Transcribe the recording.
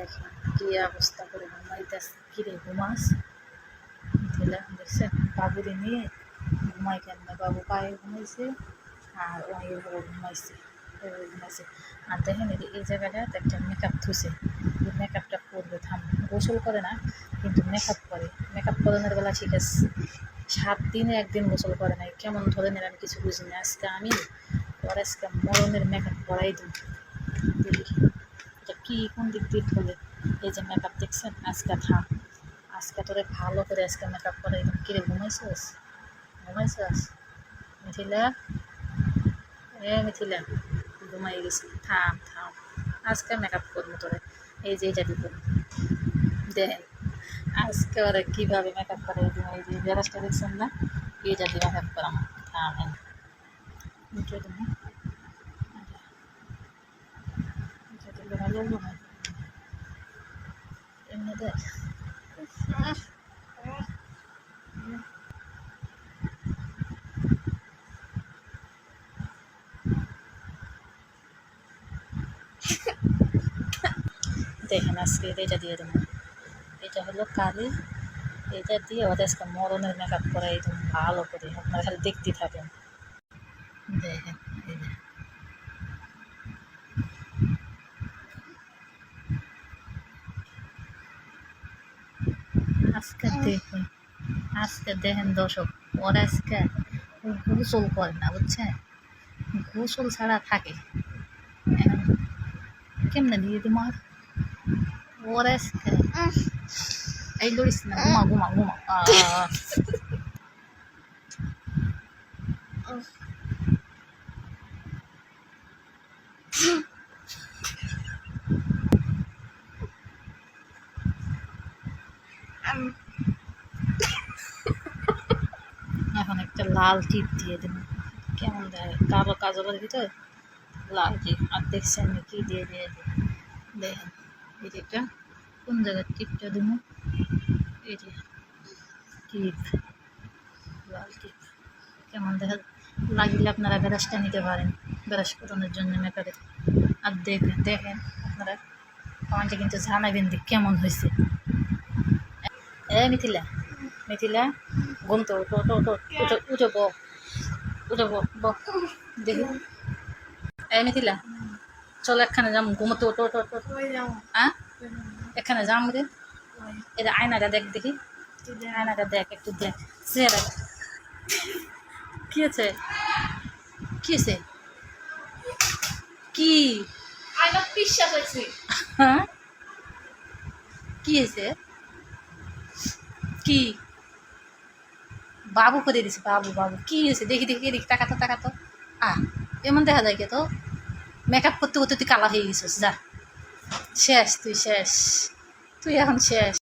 দেখেন কি অবস্থা করে ঘুমাইতেছে কিরে ঘুমাস? মিথিলা দেখছেন বাবুরে নিয়ে ঘুমাই কেন বাবু পায়ে ঘুমাইছে আর ওই ঘুমাইছে আর দেখেন এই জায়গাটা একটা মেকআপ থুছে মেকআপটা করবে থাম। গোসল করে না, কিন্তু মেকআপ করে। মেকআপ করানোর বেলা ঠিক আছে, সাত দিনে একদিন গোসল করে নাই। কেমন ধরনের আমি কিছু বুঝি না আজকে আমি, ওর আজকে মরণের মেকআপ করাই দিই দেখি। এটা কি, কোন দিক দিয়ে খোলে এই যে মেকআপ দেখছেন? আজকে থাম আজকে তোরে ভালো করে আজকে মেকআপ করাই দিই কিরে, ঘুমাইছিস? ঘুমাইছিস? মিথিলা? এ মিথিলা, ঘুমাই গেছি। থাম থাম। আজকে মেকআপ করব তোরে। এই যে এটা দিব। দেন, আজকে ওরা কীভাবে মেকআপ করে এই এই যে ব্যারাসটা দেখছেন না? এইটা দিয়ে মেকআপ করাম। থামেন। এটা দিব এটা দিলে ভালো হলো না এমনি দেখ দেখেন আজকে এটা দিয়ে দেবো এটা হলো কালি এটা দিয়ে ওদের আজকে মরণের মেকআপ করে একদম ভালো করে আপনারা খালি দেখতে থাকেন দেখেন আজকে দেখুন, আজকে দেখেন দর্শক, ওর আজকে গোসল করে না, বুঝছেন? গোসল ছাড়া থাকে। কেমনে দিয়ে তোমার ওর আজকে এই লড়িস না, ঘুমা ঘুমা ঘুমা আহ। এখন একটা লাল টিপ দিয়ে দেব কেমন দেয়? কালো কাজলের ভিতরে? লাল টিপ। আর দেখছেন আমি কি দিয়ে দিয়ে দিই দেখেন, এই কোন জায়গায় টিপটা দেবো? যে টিপ, লাল টিপ। কেমন দেখা লাগিলে আপনারা ব্রাশটা নিতে পারেন। ব্রাশ করানোর জন্য মেকআপের আর দেখবেন দেখেন আপনারা কমেন্টে কিন্তু জানাবেন যে কেমন হয়েছে। এ, মিথিলা। মিথিলা ঘুম তো উঠো উঠো উঠো উঠো উঠো ব উঠো ব ব দেখি। এ মিথিলা চলো একখানে যাম ঘুমোতে ওটো ওটো ওটো আ? এখানে যাম রে। এটা আয়নাটা দেখ দেখি। আয়নাটা দেখ একটু দেখ। চেহারা। কি আছে? কি আছে? কি? বিশ্বাস হয়েছে। হ্যাঁ? কি হয়েছে কি? বাবু করে দিছে বাবু বাবু, কি হয়েছে? দেখি দেখি দেখি টাকাতো টাকাতো আ এমন দেখা যায় কে তো? মেকআপ করতে করতে তুই কালা হয়ে গেছিস, যা। শেষ, তুই শেষ। তুই এখন শেষ।